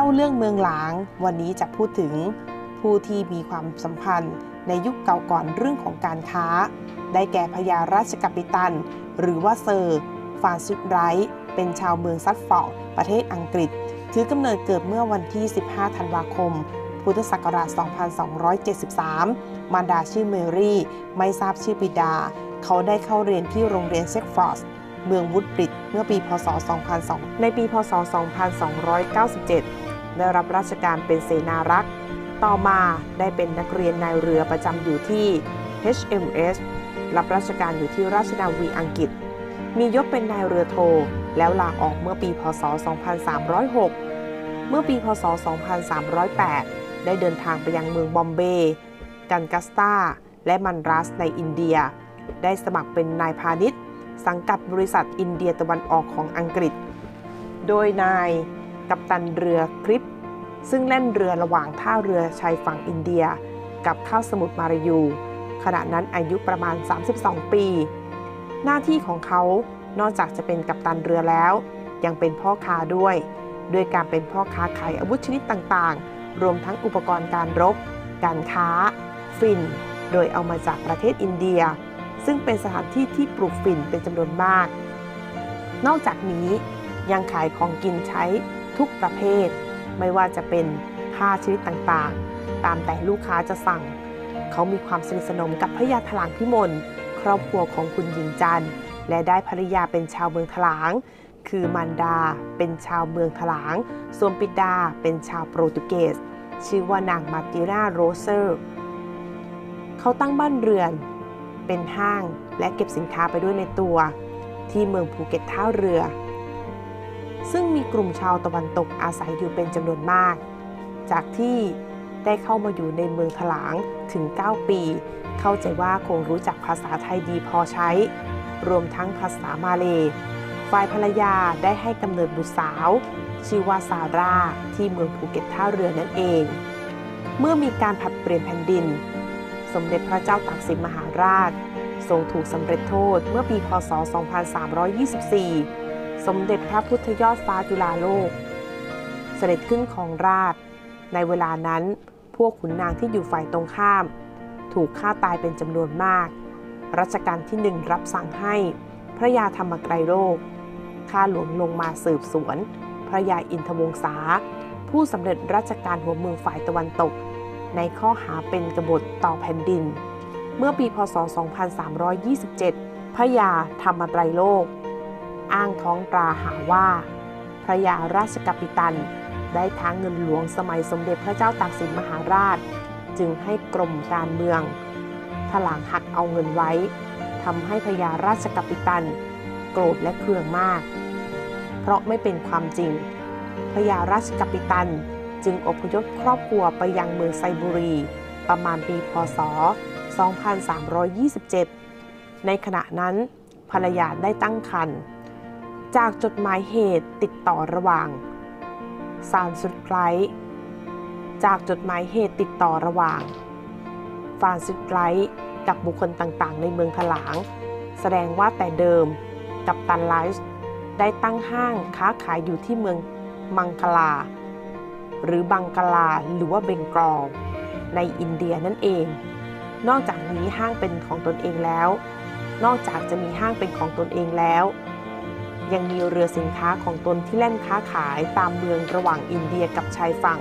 ล่าเรื่องเมืองหลาง วันนี้จะพูดถึงผู้ที่มีความสัมพันธ์ในยุคเก่าก่อนเรื่องของการค้า ได้แก่พญาราชกัปตัน หรือว่าเซอร์ฟานซิสไรท์เป็นชาวเมืองซัตฟอร์ดประเทศอังกฤษ ถือกำเนิดเกิดเมื่อวันที่ 15 ธันวาคม พุทธศักราช 2273 มารดาชื่อเมรี่ ไม่ทราบชื่อบิดา เขาได้เข้าเรียนที่โรงเรียนเซ็กฟอร์สเมืองวูดบริดเมื่อปี พศ 2002 ในปี พศ 2297 ได้รับราชการเป็นเสนารักษ์ต่อมาได้เป็นนักเรียนนายเรือประจำอยู่ที่ HMS รับราชการอยู่ที่ราชนาวีอังกฤษ มียศเป็นนายเรือโท แล้วลาออกเมื่อปี พศ 2306 เมื่อปี พศ 2308 ได้เดินทางไปยังเมืองบอมเบย์กันกัสตาและมันรัสในอินเดีย ได้สมัครเป็นนายพาณิชย์ สังกัดบริษัทอินเดียตะวันออกของอังกฤษ โดยนาย กัปตันเรือคริป ซึ่งแล่นเรือระหว่างท่าเรือชายฝั่งอินเดีย กับข้าวสมุทรมารายู ขณะนั้นอายุประมาณ 32 ปี หน้าที่ของเขานอกจากจะเป็นกัปตันเรือแล้ว ยังเป็นพ่อค้าด้วยด้วยการเป็นพ่อค้าขายอาวุธชนิดต่างๆ รวมทั้งอุปกรณ์การรบ การค้า ฟิน โดยเอามาจากประเทศอินเดีย ซึ่งเป็นสถานที่ที่ปลูกฝิ่นเป็นจำนวนมาก นอกจากนี้ยังขายของกินใช้ ทุกประเภท ไม่ว่าจะเป็นผ้าชนิดต่างๆ ตามแต่ลูกค้าจะสั่ง เขามีความสนิทสนมกับพระยาถลางพิมลครอบครัวของคุณหญิงจันทร์ และได้ภรรยาเป็นชาวเมืองถลาง คือมันดาเป็นชาวเมืองถลาง ส่วนปิดาเป็นชาวโปรตุเกส ชื่อว่านางมาติราโรเซอร์ เขาตั้งบ้านเรือน เป็นห้างและเก็บสินค้าไปด้วยในตัว ที่เมืองภูเก็ตท่าเรือ ซึ่งมีกลุ่มชาวตะวันตกอาศัยอยู่เป็นจำนวนมาก จากที่ได้เข้ามาอยู่ในเมืองถลางถึง 9 ปี เข้าใจว่าคงรู้จักภาษาไทยดีพอใช้ รวมทั้งภาษามาเลฝ่ายภรรยาได้ให้กำเนิดบุตรสาว ชื่อว่าซาร่า ที่เมืองภูเก็ตท่าเรือนั่นเอง เมื่อมีการผัดเปลี่ยนแผ่นดิน สมเด็จพระเจ้าตากสินมหาราช ทรงถูกสำเร็จโทษเมื่อปี พศ 2324 สมเด็จพระพุทธยอดฟ้าจุฬาโลก เสด็จขึ้นของราช ในเวลานั้นพวกขุนนางที่อยู่ฝ่ายตรงข้าม ถูกฆ่าตายเป็นจำนวนมาก รัชกาลที่หนึ่งรับสั่งให้พระยาธรรมไกรโลกข้าหลวงลงมาสืบสวน พระยาอินทวงศาผู้สำเร็จราชการหัวเมืองฝ่ายตะวันตก ในข้อหาเป็นกบฏต่อแผ่นดิน เมื่อปีพศ 2327 พระยาธรรมไตรโลก อ้างท้องตราหาว่า พระยาราชกัปตัน ได้ท้างเงินหลวงสมัยสมเด็จพระเจ้าตากสินมหาราช จึงให้กรมการเมืองถลางหักเอาเงินไว้ทำให้พระยาราชกัปตัน โกรธและเคืองมาก เพราะไม่เป็นความจริง พระยาราชกัปตันจึงอพยพครอบครัวไปยังเมืองไซบุรี ประมาณปีพศ 2327 ในขณะนั้นภรรยาได้ตั้งครรภ์ จากจดหมายเหตุติดต่อระหว่างซานสุดไกรท์จากจดหมายเหตุติดต่อระหว่างฟานซิสไกรท์กับบุคคลต่างๆ ในเมืองถลาง แสดงว่าแต่เดิมกับตันไลฟ์ได้ตั้งห้างค้าขายอยู่ที่เมืองมังคลา หรือบังกลาหรือว่าเบงกอลในอินเดียนั่นเอง นอกจากนี้ห้างเป็นของตนเองแล้ว นอกจากจะมีห้างเป็นของตนเองแล้ว ยังมีเรือสินค้าของตนที่แล่นค้าขายตามเมืองระหว่างอินเดียกับชายฝั่ง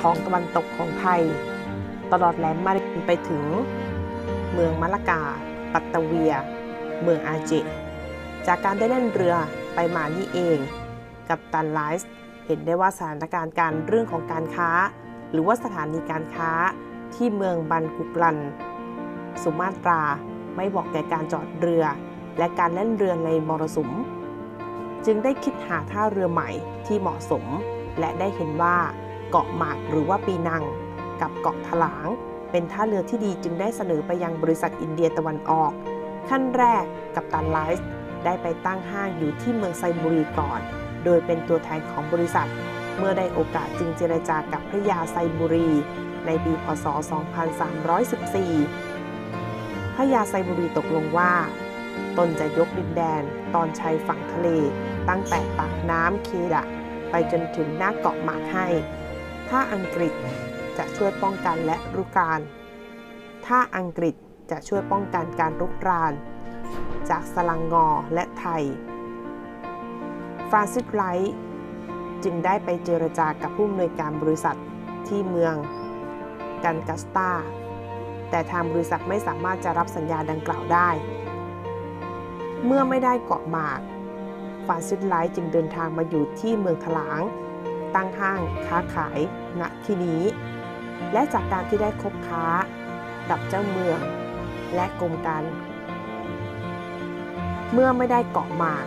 ของตะวันตกของไทย ตลอดแหลมมารินไปถึง เมืองมะละกา ปัตตเวีย เมืองอาเจ จากการได้เล่นเรือไปมานี่เอง กับตันไลฟ์เห็นได้ว่าสถานการณ์การเรื่องของการค้า หรือว่าสถานีการค้าที่เมืองบันกุกลัน สุมาตราไม่บอกแก่การจอดเรือ และการเล่นเรือในมรสุม จึงได้คิดหาท่าเรือใหม่ที่เหมาะสม และได้เห็นว่าเกาะหมากหรือว่าปีนัง กับเกาะถลาง เป็นท่าเรือที่ดีจึงได้เสนอไปยังบริษัทอินเดียตะวันออก ขั้นแรกกับตันไลฟ์ได้ไปตั้งห้างอยู่ที่เมืองไซบุรีก่อน โดยเป็นตัวแทนของบริษัท เมื่อได้โอกาสจึงเจรจากับพระยาไซบุรี ในปีพศ 2314 พระยาไซบุรีตกลงว่า ตนจะยกดินแดนตอนชายฝั่งทะเล ตั้งแต่ปากน้ำเคดะไปจนถึงหน้าเกาะหมากให้ ถ้าอังกฤษจะช่วยป้องกันและรุกราน ถ้าอังกฤษจะช่วยป้องกันการรุกราน จากสลังงอและไทย ฟรานซิสไลท์จึงได้ไปเจรจากับผู้อำนวยการบริษัทที่เมืองกันกัสตา แต่ทางบริษัทไม่สามารถจะรับสัญญาดังกล่าวได้ เมื่อไม่ได้เกาะหมาก ฟานซิสไลท์จึงเดินทางมาอยู่ที่เมืองถลาง ตั้งห้างค้าขายณที่นี้ และจากการที่ได้คบค้ากับเจ้าเมือง และกรมการ เมื่อไม่ได้เกาะหมาก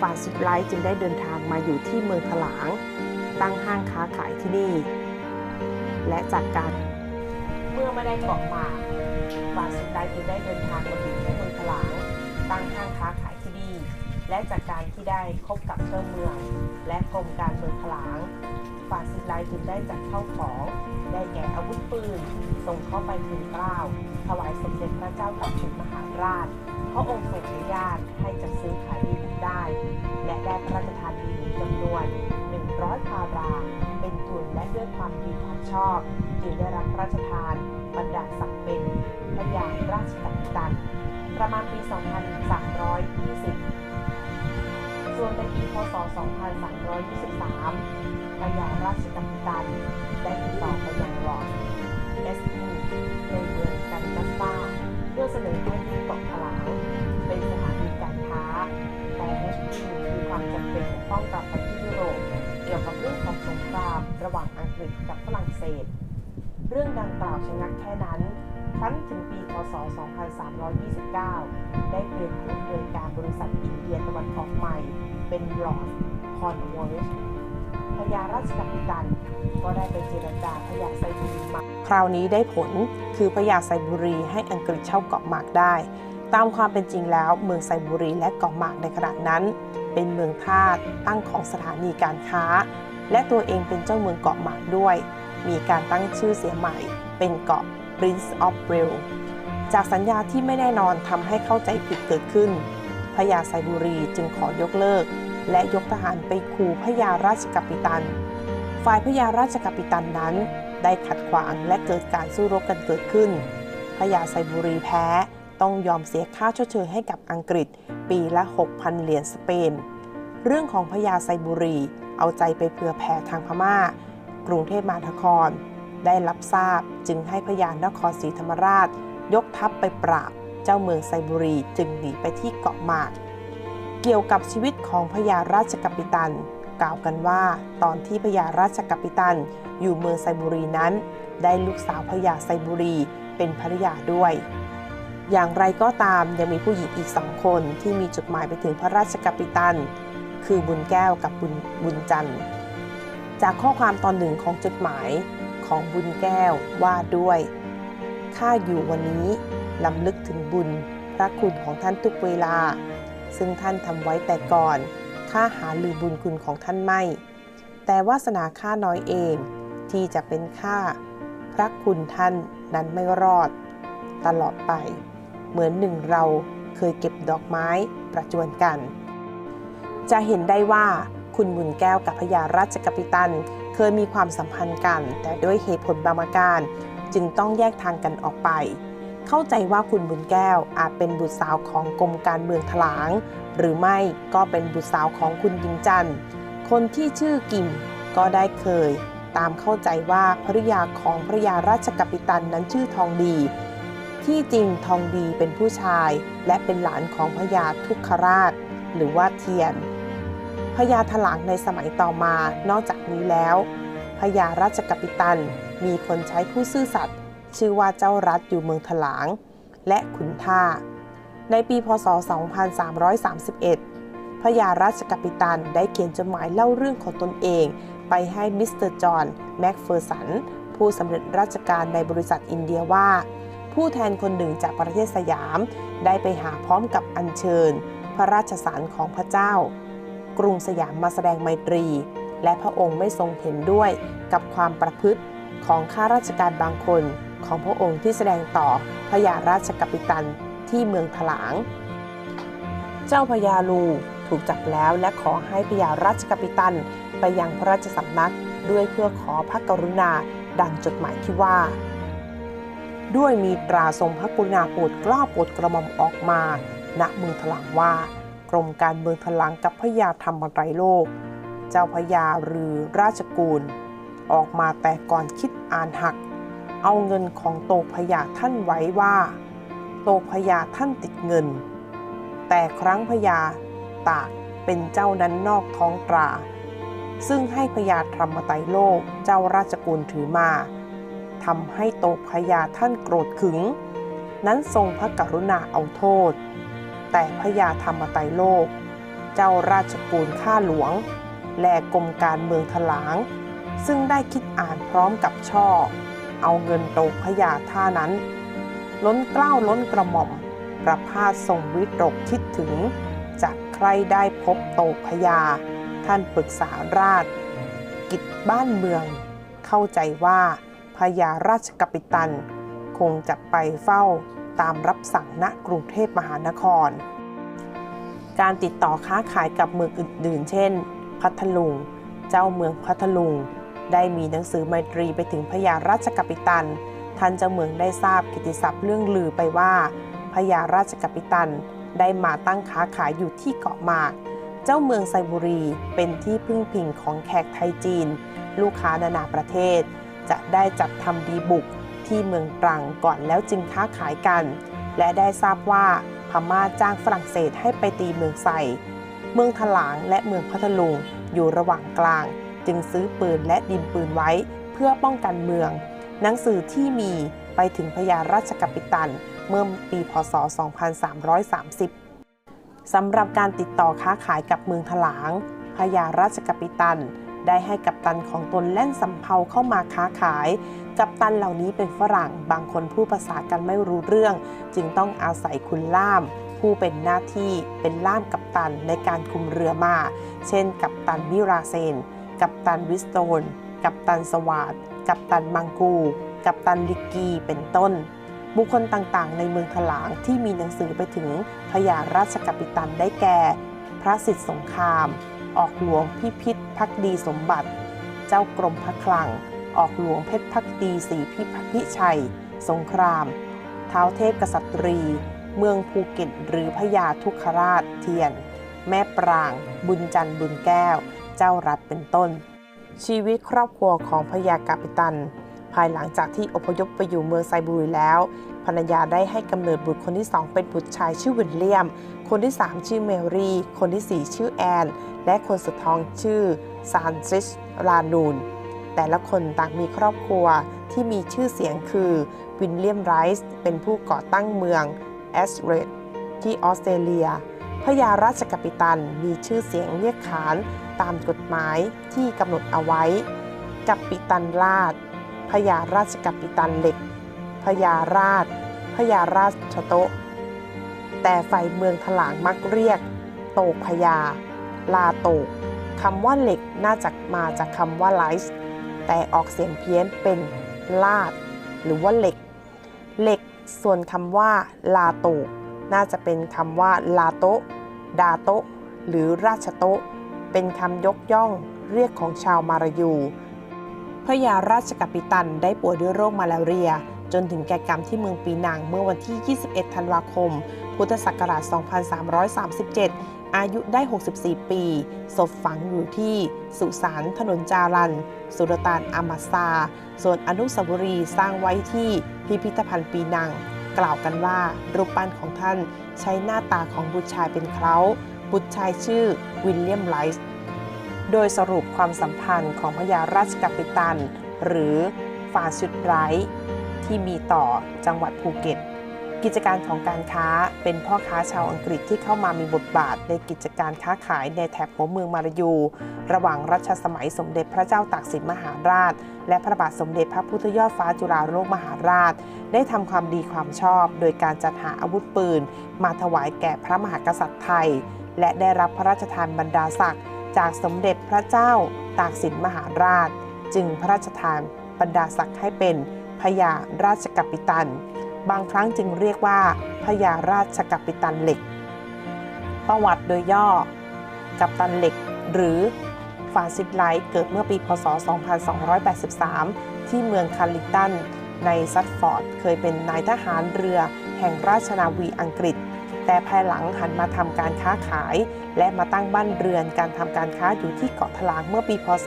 ฟานซิสไลท์จึงได้เดินทางมาอยู่ที่เมืองถลาง ตั้งห้างค้าขายที่นี่ และจากการเมื่อไม่ได้เกาะหมากฟานซิสไลท์จึงได้เดินทางมาอยู่ที่เมืองถลาง ตั้งห้างค้าขาย และจากการที่ได้คบกับเจ้าเมือง และกรมการเมืองถลางฟรานซิลท์จึงได้จัดเข้าของ ได้แก่อาวุธปืน ส่งเข้าไปทูลเกล้าถวายสมเด็จพระเจ้าตากสินมหาราชพระองค์ทรงอนุญาตให้จัดซื้อขายดีบุกได้ และได้พระราชทานดีบุกจำนวน 100พารา เป็นทุนและด้วยความดีความชอบ จึงได้รับพระราชทานบรรดาศักดิ์เป็นพระยาราชกัปตันประมาณปี 2320ส่ วนในปีพศ 2323พระยาราชกัปตันได้ติดต่อไปยังลอร์ดเอสตินในเมืองกันกัสตาเพื่อเสนอให้ที่เกาะถลางเป็นสถานีการค้า แต่เอสตินมีความจำเป็นต้องกลับไปที่ยุโรปเกี่ยวกับเรื่องของสงครามระหว่างอังกฤษกับฝรั่งเศส เรื่องดังกล่าวชะงักแค่นั้นครั้นถึงปี พศ 2329 ได้เปลี่ยนผู้อำนวยการบริษัทอินเดียตะวันออกใหม่ เป็นลอร์ดคอนวอลชพญาราชกัปตัน ก็ได้ไปเจรจาพญาไซบุรีมาคราวนี้ได้ผลคือพญาไซบุรีให้อังกฤษเช่าเกาะหมากได้ ตามความเป็นจริงแล้วเมืองไซบุรีและเกาะหมากในขณะนั้น เป็นเมืองท่าตั้งของสถานีการค้า และตัวเองเป็นเจ้าเมืองเกาะหมากด้วย มีการตั้งชื่อเสียใหม่ เป็นเกาะ Prince of Wales จากสัญญาที่ไม่แน่นอนทำให้เข้าใจผิดเกิดขึ้น พญาไซบุรีจึงขอยกเลิก และยกทหารไปขู่พญาราชกัปตัน ฝ่ายพญาราชกัปตันนั้น ได้ขัดขวางและเกิดการสู้รบกันเกิดขึ้นพญาไซบุรีแพ้ต้องยอมเสียค่าชดเชยให้กับอังกฤษ ปีละ 6,000 เหรียญสเปน เรื่องของพญาไซบุรี เอาใจไปเผื่อแผ่ทางพม่า กรุงเทพมหานคร ได้รับทราบจึงให้พญานครศรีธรรมราช ยกทัพไปปราบ เจ้าเมืองไซบุรีจึงหนีไปที่เกาะหมาก เกี่ยวกับชีวิตของพญาราชกัปตัน กล่าวกันว่า ตอนที่พญาราชกัปตัน อยู่เมืองไซบุรีนั้น ได้ลูกสาวพญาไซบุรีเป็นภรรยาด้วย อย่างไรก็ตามยังมีผู้หญิงอีกสองคนที่มีจดหมายไปถึงพระราชกัปตัน คือบุญแก้วกับบุญบุญจันทร์จากข้อความตอนหนึ่งของจดหมายของบุญแก้วว่าด้วยข้าอยู่วันนี้ ลำลึกถึงบุญพระคุณของท่านทุกเวลา ซึ่งท่านทำไว้แต่ก่อนข้าหาลืมบุญคุณของท่านไม่ แต่วาสนาข้าน้อยเองที่จะเป็นข้าพระคุณท่านนั้นไม่รอด ตลอดไป เหมือนหนึ่งเราเคยเก็บดอกไม้ประจวนกัน จะเห็นได้ว่าคุณบุญแก้วกับพญาราชกัปตัน เคยมีความสัมพันธ์กัน แต่ด้วยเหตุผลบางประการ จึงต้องแยกทางกันออกไป เข้าใจว่าคุณบุญแก้วอาจเป็นบุตรสาวของกรมการเมืองถลาง หรือไม่ก็เป็นบุตรสาวของคุณยิงจันทร์คนที่ชื่อกิมก็ได้เคย ตามเข้าใจว่าภริยาของพระยาราชกัปตันนั้นชื่อทองดี ที่จริงทองดีเป็นผู้ชายและเป็นหลานของพระยาทุกขราช หรือว่าเทียนพญาถลางในสมัยต่อมานอกจากนี้แล้วพญาราชกัปตันมีคนใช้ผู้ซื่อสัตย์ ชื่อว่าเจ้ารัฐอยู่เมืองถลาง และขุนท่า ในปีพศ 2331พญาราชกัปตันได้เขียนจดหมายเล่าเรื่องของตนเอง ไปให้มิสเตอร์จอห์นแม็กเฟอร์สัน ผู้สำเร็จราชการในบริษัทอินเดียว่า ผู้แทนคนหนึ่งจากประเทศสยาม ได้ไปหาพร้อมกับอัญเชิญ พระราชสารของพระเจ้า กรุงสยามมาแสดงไมตรี และพระองค์ไม่ทรงเห็นด้วยกับความประพฤติของข้าราชการบางคน ของพระองค์ที่แสดงต่อพระยาราชกัปตันที่เมืองถลาง เจ้าพญาลูถูกจับแล้วและขอให้พญาราชกัปตันไปยังพระราชสำนักด้วยเพื่อขอพระกรุณาดังจดหมายที่ว่า ด้วยมีตราทรงพระกรุณาโปรดกล้าโปรดกระหม่อมออกมา ณเมืองถลังว่ากรมการเมืองถลังกับพระยาธรรมไตรโลก เจ้าพระยาหรือราชกูล ออกมาแต่ก่อนคิดอ่านหัก เอาเงินของโตพยาท่านไว้ว่า โตพยาท่านติดเงิน แต่ครั้งพยาตากเป็นเจ้านั้นนอกท้องตรา ซึ่งให้พยาธรรมไตโลกเจ้าราชกุลถือมาทำให้โตพยาท่านโกรธขึง นั้นทรงพระกรุณาเอาโทษ แต่พยาธรรมไตโลก เจ้าราชกุลข้าหลวง และกรมการเมืองถลาง ซึ่งได้คิดอ่านพร้อมกับช่อ เอาเงินโตพระยาท่านั้น ล้นเกล้าล้นกระหม่อมประพาสทรงวิตกคิดถึงจากใครได้พบโตพระยา ท่านปรึกษาราช กิจบ้านเมือง เข้าใจว่าพระยาราชกัปตัน คงจะไปเฝ้าตามรับสั่งณกรุงเทพมหานคร การติดต่อค้าขายกับเมืองอื่นๆ เช่น พัทลุง เจ้าเมืองพัทลุง ได้มีหนังสือไมตรีไปถึงพระยาราชกัปตัน ท่านเจ้าเมืองได้ทราบกิติศัพท์เรื่องลือไปว่าพระยาราชกัปตันได้มาตั้งค้าขายอยู่ที่เกาะหมาก เจ้าเมืองไซบุรีเป็นที่พึ่งพิงของแขกไทยจีน ลูกค้านานาประเทศ จะได้จัดทำดีบุกที่เมืองตรังก่อนแล้วจึงค้าขายกัน และได้ทราบว่าพม่าจ้างฝรั่งเศสให้ไปตีเมืองไซเมืองถลางและเมืองพัทลุงอยู่ระหว่างกลาง จึงซื้อปืนและดินปืนไว้เพื่อป้องกันเมือง หนังสือที่มีไปถึงพญาราชกัปตัน เมื่อปีพศ 2330 สำหรับการติดต่อค้าขายกับเมืองถลาง พญาราชกัปตัน ได้ให้กัปตันของตนแล่นสำเภาเข้ามาค้าขาย กัปตันเหล่านี้เป็นฝรั่ง บางคนพูดภาษากันไม่รู้เรื่อง จึงต้องอาศัยคุณล่าม ผู้เป็นหน้าที่เป็นล่ามกัปตันในการคุมเรือมา เช่น กัปตันวิราเซน กัปตันวิสโตน กัปตันสวาดกัปตันมังกู กัปตันลิกกีเป็นต้น บุคคลต่างๆ ในเมืองถลางที่มีหนังสือไปถึงพญาราชกัปตันได้แก่ พระสิทธิสงคราม ออกหลวงพิพิธพักดีสมบัติ เจ้ากรมพระคลัง ออกหลวงเพชรพักดีศรีพิพิชัย สงครามเท้าเทพกษัตรี เมืองภูเก็ตหรือพญาทุกขราชเทียน แม่ปราง บุญจันทร์บุญแก้ว เจ้ารัฐเป็นต้น ชีวิตครอบครัวของพญากาปิตัน ภายหลังจากที่อพยพไปอยู่เมืองไซบูรีแล้วภรรยาได้ให้กำเนิดบุตรคนที่สองเป็นบุตรชายชื่อวิลเลียม คนที่สามชื่อเมรี่ คนที่สี่ชื่อแอน และคนสุดท้องชื่อซานซิสลานูน แต่ละคนต่างมีครอบครัวที่มีชื่อเสียงคือวินเลียมไรส์เป็นผู้ก่อตั้งเมืองแอสเรดที่ออสเตรเลีย พระยาราชกัปตันมีชื่อเสียงเรียกขานตามกฎหมายที่กำหนดเอาไว้กัปิตันราชพญาราชกัปตันเหล็กพญาราชพญาราชโตะแต่ฝ่ายเมืองถลางมักเรียก โตกพญาลาโตกคำว่าเหล็กน่าจะมาจากคำว่าไลส์แต่ออกเสียงเพี้ยนเป็นลาด หรือว่าเหล็ก เหล็กส่วนคำว่า ลาโตก น่าจะเป็นคำว่าลาโตดาโตหรือราชโตเป็นคำยกย่องเรียกของชาวมารายู พระยาราชกัปตันได้ป่วยด้วยโรคมาลาเรีย จนถึงแก่กรรมที่เมืองปีนังเมื่อวันที่ 21 ธันวาคม พุทธศักราช 2337 อายุได้ 64 ปี ศพฝังอยู่ที่ สุสานถนนจารัน สุลต่านอามาซา ส่วนอนุสาวรีย์สร้างไว้ที่พิพิธภัณฑ์ปีนัง กล่าวกันว่ารูปปั้นของท่านใช้หน้าตาของบุตรชายเป็นเคล้า บุตรชายชื่อวิลเลียมไลส์โดยสรุปความสัมพันธ์ของพญาราชกัปตัน หรือฟาสุดไรท์ที่มีต่อจังหวัดภูเก็ต กิจการของการค้าเป็นพ่อค้าชาวอังกฤษที่เข้ามามีบทบาทในกิจการค้าขายในแถบหัวเมืองมาลายู ระหว่างรัชสมัยสมเด็จพระเจ้าตากสินมหาราช และพระบาทสมเด็จพระพุทธยอดฟ้าจุฬาโลกมหาราช ได้ทำความดีความชอบ โดยการจัดหาอาวุธปืน มาถวายแก่พระมหากษัตริย์ไทย และได้รับพระราชทานบรรดาศักดิ์จากสมเด็จพระเจ้าตากสินมหาราช จึงพระราชทานบรรดาศักดิ์ให้เป็นพญาราชกัปตัน บางครั้งจึงเรียกว่าพญาราชกัปตันเหล็ก ประวัติโดยย่อ กัปตันเหล็ก หรือฟานซิสไลท์เกิดเมื่อปี พศ 2283 ที่เมืองคันลิตัน ในซัตฟอร์ด เคยเป็นนายทหารเรือแห่งราชนาวีอังกฤษ แต่ภายหลังหันมาทำการค้าขาย และมาตั้งบ้านเรือนการทำการค้าอยู่ที่เกาะถลางเมื่อปี พศ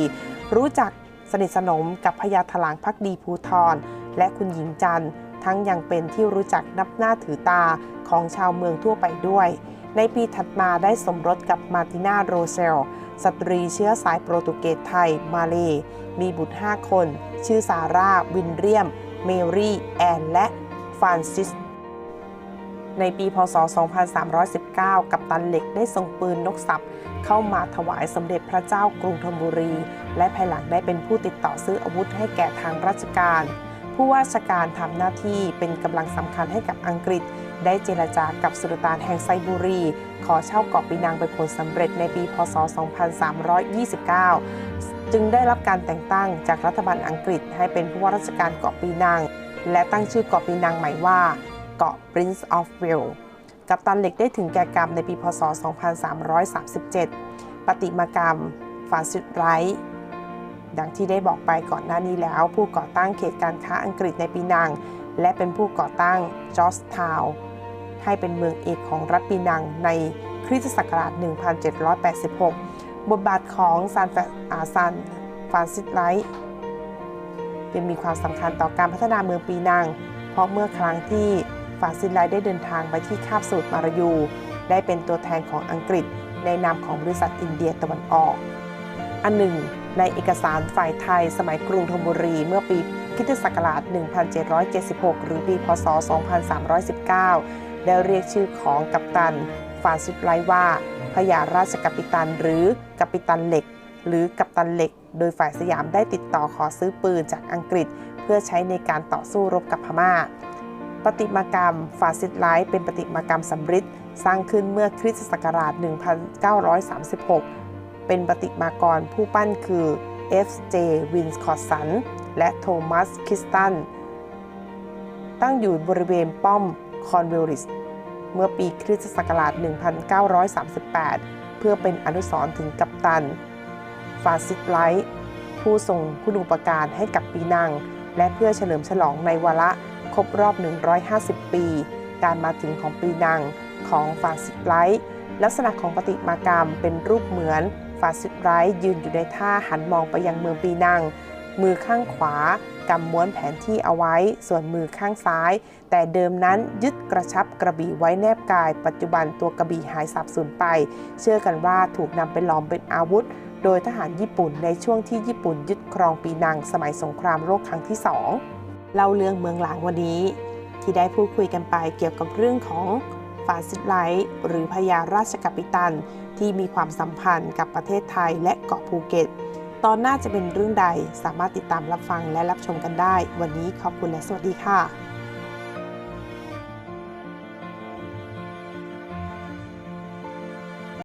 2314 รู้จักสนิทสนมกับพญาถลางพักดีภูทร และคุณหญิงจันทร์ ทั้งยังเป็นที่รู้จักนับหน้าถือตาของชาวเมืองทั่วไปด้วย ในปีถัดมาได้สมรสกับมาตินาโรเซล สตรีเชื้อสายโปรตุเกสไทย มาเล มีบุตร 5 คน ชื่อซาร่า วินเรียม เมรี่ แอน และฟรานซิสในปี พศ 2319 กัปตันเหล็กได้ส่งปืนนกสับ เข้ามาถวายสมเด็จพระเจ้ากรุงธนบุรี และภายหลังได้เป็นผู้ติดต่อซื้ออาวุธให้แก่ทางราชการ ผู้ว่าราชการทำหน้าที่เป็นกำลังสำคัญให้กับอังกฤษ ได้เจรจากับสุลต่านแห่งไซบูรี ขอเช่าเกาะปีนังเป็นผลสำเร็จในปีพศ 2329 จึงได้รับการแต่งตั้งจากรัฐบาลอังกฤษให้เป็นผู้ว่าราชการเกาะปีนัง และตั้งชื่อเกาะปีนังใหม่ว่าเกาะ Prince of Wales กัปตันเหล็กได้ถึงแก่กรรมในปีพศ 2337 ปฏิมากรรมฟานซิสไรท์ ดังที่ได้บอกไปก่อนหน้านี้แล้ว ผู้ก่อตั้งเขตการค้าอังกฤษในปีนัง และเป็นผู้ก่อตั้งจอร์จทาวให้เป็นเมืองเอกของรัฐปีนังในคริสตศักราช 1786 บทบาทของซานาซานฟรานซิสไลท์เป็นมีความสำคัญต่อการพัฒนาเมืองปีนัง เพราะเมื่อครั้งที่ฟรานซิสไลท์ได้เดินทางไปที่คาบสูตรมารายู ได้เป็นตัวแทนของอังกฤษในนามของบริษัทอินเดียตะวันออก อันหนึ่ง ในเอกสารฝ่ายไทยสมัยกรุงธนบุรีเมื่อปีคริสตศักราช 1776 หรือปีพศ 2319 ได้เรียกชื่อของกัปตันฟานซิสไลว่าพญาราชกัปตันหรือกัปตันเหล็ก หรือกัปตันเหล็ก โดยฝ่ายสยามได้ติดต่อขอซื้อปืนจากอังกฤษ เพื่อใช้ในการต่อสู้รบกับพม่าปฏิมากรรมฟาซิสไลท์เป็นปฏิมากรรมสำริดสร้างขึ้นเมื่อคริสตศักราช 1936 เป็นปฏิมากรผู้ปั้นคือ F.J. วินสคอตสันและโทมัสคิสตัน ตั้งอยู่บริเวณป้อมคอนเวลริสเมื่อปีคริสตศักราช 1938 เพื่อเป็นอนุสรณ์ถึงกัปตัน ฟาซิสไลท์ผู้ทรงคุณูปการให้กับปีนัง และเพื่อเฉลิมฉลองในวาระครบรอบ 150 ปี การมาถึงของปีนังของฟาซิสไลท์ลักษณะของปฏิมากรรมเป็นรูปเหมือน ฟาซิสไลท์ยืนอยู่ในท่าหันมองไปยังเมืองปีนัง มือข้างขวากำม้วนแผนที่เอาไว้ ส่วนมือข้างซ้าย แต่เดิมนั้นยึดกระชับกระบี่ไว้แนบกาย ปัจจุบันตัวกระบี่หายสับสูญไป เชื่อกันว่าถูกนำไปหลอมเป็นอาวุธ โดยทหารญี่ปุ่นในช่วงที่ญี่ปุ่นยึดครองปีนังสมัยสงครามโลกครั้งที่สองเล่าเรื่องเมืองหลางวันนี้ ที่ได้พูดคุยกันไปเกี่ยวกับเรื่องของ ฟาซิสไลท์หรือพญาราชกัปิตัน ที่มีความสัมพันธ์กับประเทศไทยและเกาะภูเก็ต ตอนหน้าจะเป็นเรื่องใดสามารถติดตามรับฟังและรับชมกันได้ วันนี้ขอบคุณและสวัสดีค่ะ